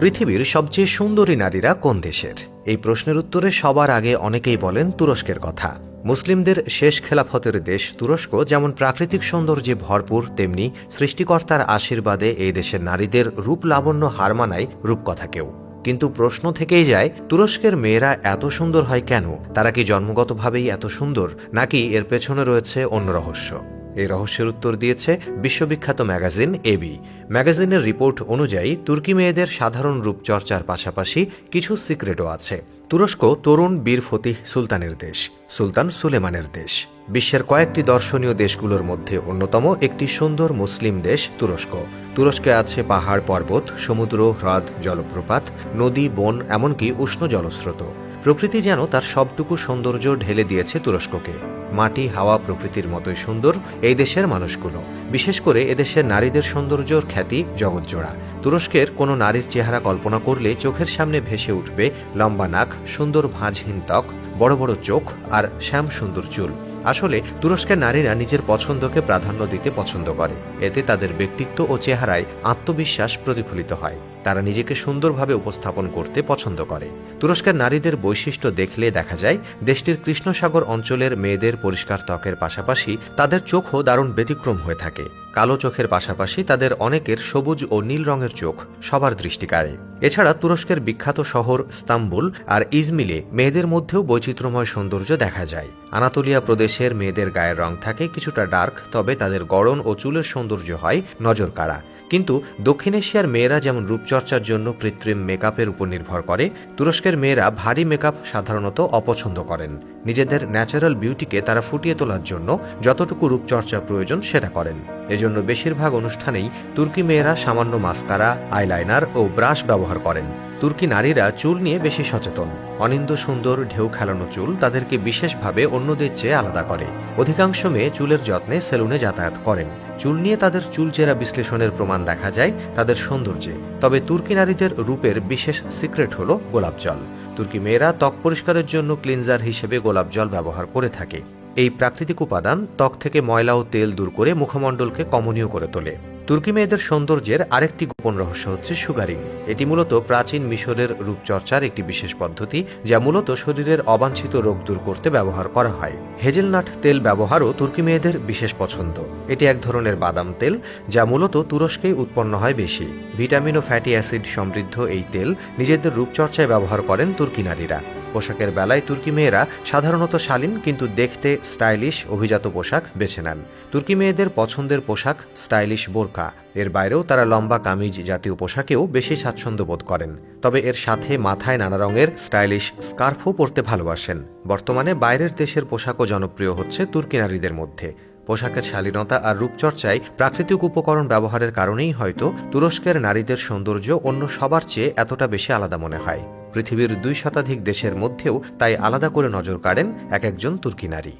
পৃথিবীর সবচেয়ে সুন্দরী নারীরা কোন দেশের? এই প্রশ্নের উত্তরে সবার আগে অনেকেই বলেন তুরস্কের কথা। মুসলিমদের শেষ খেলাফতের দেশ তুরস্ক, যেমন প্রাকৃতিক সৌন্দর্যে ভরপুর, তেমনি সৃষ্টিকর্তার আশীর্বাদে এই দেশের নারীদের রূপ লাবণ্য হার মানায় রূপকথাকেও। কিন্তু প্রশ্ন থেকেই যায়, তুরস্কের মেয়েরা এত সুন্দর হয় কেন? তারা কি জন্মগতভাবেই এত সুন্দর, নাকি এর পেছনে রয়েছে অন্য রহস্য? এই রহস্যের উত্তর দিয়েছে বিশ্ববিখ্যাত ম্যাগাজিন এবি ম্যাগাজিনের রিপোর্ট অনুযায়ী, তুর্কি মেয়েদের সাধারণ রূপচর্চার পাশাপাশি কিছু সিক্রেটও আছে। তুরস্ক তরুণ বীর ফতিহ সুলতানের দেশ, সুলতান সুলেমানের দেশ। বিশ্বের কয়েকটি দর্শনীয় দেশগুলোর মধ্যে অন্যতম একটি সুন্দর মুসলিম দেশ তুরস্ক। তুরস্কে আছে পাহাড় পর্বত, সমুদ্র, হ্রদ, জলপ্রপাত, নদী, বন, এমনকি উষ্ণ জলস্রোত। প্রকৃতি যেন তার সবটুকু সৌন্দর্য ঢেলে দিয়েছে তুরস্ককে। মাটি, হাওয়া প্রকৃতির মতোই সুন্দর এই দেশের মানুষগুলো। বিশেষ করে এদেশের নারীদের সৌন্দর্যর খ্যাতি জগৎজোড়া। তুরস্কের কোনো নারীর চেহারা কল্পনা করলে চোখের সামনে ভেসে উঠবে লম্বা নাক, সুন্দর ভাঁজহীন ত্বক বড় বড় চোখ আর শ্যাম সুন্দর চুল। আসলে তুরস্কের নারীরা নিজের পছন্দকে প্রাধান্য দিতে পছন্দ করে। এতে তাদের ব্যক্তিত্ব ও চেহারায় আত্মবিশ্বাস প্রতিফলিত হয়। তারা নিজেকে সুন্দরভাবে উপস্থাপন করতে পছন্দ করে। তুরস্কের নারীদের বৈশিষ্ট্য দেখলে দেখা যায়, দেশটির কৃষ্ণসাগর অঞ্চলের মেয়েদের পরিষ্কার ত্বকের পাশাপাশি তাদের চোখও দারুণ ব্যতিক্রম হয়ে থাকে। কালো চোখের পাশাপাশি তাদের অনেকের সবুজ ও নীল রঙের চোখ সবার দৃষ্টি কাড়ে। এছাড়া তুরস্কের বিখ্যাত শহর স্তাম্বুল আর ইজমিলে মেয়েদের মধ্যেও বৈচিত্র্যময় সৌন্দর্য দেখা যায়। আনাতোলিয়া প্রদেশের মেয়েদের গায়ের রং থাকে কিছুটা ডার্ক, তবে তাদের গড়ন ও চুলের সৌন্দর্য হয় নজর কাড়া কিন্তু দক্ষিণ এশিয়ার মেয়েরা যেমন রূপচর্চার জন্য কৃত্রিম মেকআপের উপর নির্ভর করে, তুরস্কের মেয়েরা ভারী মেকআপ সাধারণত অপছন্দ করেন। নিজেদের ন্যাচারাল বিউটিকে তারা ফুটিয়ে তোলার জন্য যতটুকু রূপচর্চা প্রয়োজন সেটা করেন। এজন্য বেশিরভাগ অনুষ্ঠানেই তুর্কি মেয়েরা সামান্য মাস্কারা, আইলাইনার ও ব্রাশ ব্যবহার করেন। তুর্কি নারীরা চুল নিয়ে বেশি সচেতন। অনিন্দ সুন্দর, ঢেউ খেলানো চুল তাদেরকে বিশেষভাবে অন্যদের চেয়ে আলাদা করে। অধিকাংশ মেয়ে চুলের যত্নে সেলুনে যাতায়াত করেন। চুল নিয়ে তাদের চুলচেরা বিশ্লেষণের প্রমাণ দেখা যায় তাদের সৌন্দর্যে। তবে তুর্কি নারীদের রূপের বিশেষ সিক্রেট হল গোলাপ জল। তুর্কি মেয়েরা ত্বক পরিষ্কারের জন্য ক্লিনজার হিসেবে গোলাপ জল ব্যবহার করে থাকে। এই প্রাকৃতিক উপাদান ত্বক থেকে ময়লা ও তেল দূর করে মুখমণ্ডলকে কমনীয় করে তোলে। তুর্কি মেয়েদের সৌন্দর্যের আরেকটি গোপন রহস্য হচ্ছে সুগারিং এটি মূলত প্রাচীন মিশরের রূপচর্চার একটি বিশেষ পদ্ধতি, যা মূলত শরীরের অবাঞ্ছিত রোগ দূর করতে ব্যবহার করা হয়। হেজেলনাট তেল ব্যবহারও তুর্কি মেয়েদের বিশেষ পছন্দ। এটি এক ধরনের বাদাম তেল, যা মূলত তুরস্কেই উৎপন্ন হয় বেশি। ভিটামিন ও ফ্যাটি অ্যাসিড সমৃদ্ধ এই তেল নিজেদের রূপচর্চায় ব্যবহার করেন তুর্কি নারীরা। পোশাকের বেলায় তুর্কি মেয়েরা সাধারণত শালীন কিন্তু দেখতে স্টাইলিশ অভিজাত পোশাক বেছে নেন। তুর্কি মেয়েদের পছন্দের পোশাক স্টাইলিশ বোরকা। এর বাইরেও তারা লম্বা কামিজ জাতীয় পোশাকেও বেশি স্বাচ্ছন্দ্য বোধ করেন। তবে এর সাথে মাথায় নানা রঙের স্টাইলিশ স্কার্ফও পরতে ভালোবাসেন। বর্তমানে বাইরের দেশের পোশাকও জনপ্রিয় হচ্ছে তুর্কি নারীদের মধ্যে। পোশাকের শালীনতা আর রূপচর্চায় প্রাকৃতিক উপকরণ ব্যবহারের কারণেই হয়তো তুরস্কের নারীদের সৌন্দর্য অন্য সবার চেয়ে এতটা বেশি আলাদা মনে হয়। পৃথিবীর দুই শতাধিক দেশের মধ্যেও তাই আলাদা করে নজর কাড়েন এক একজন তুর্কি নারী।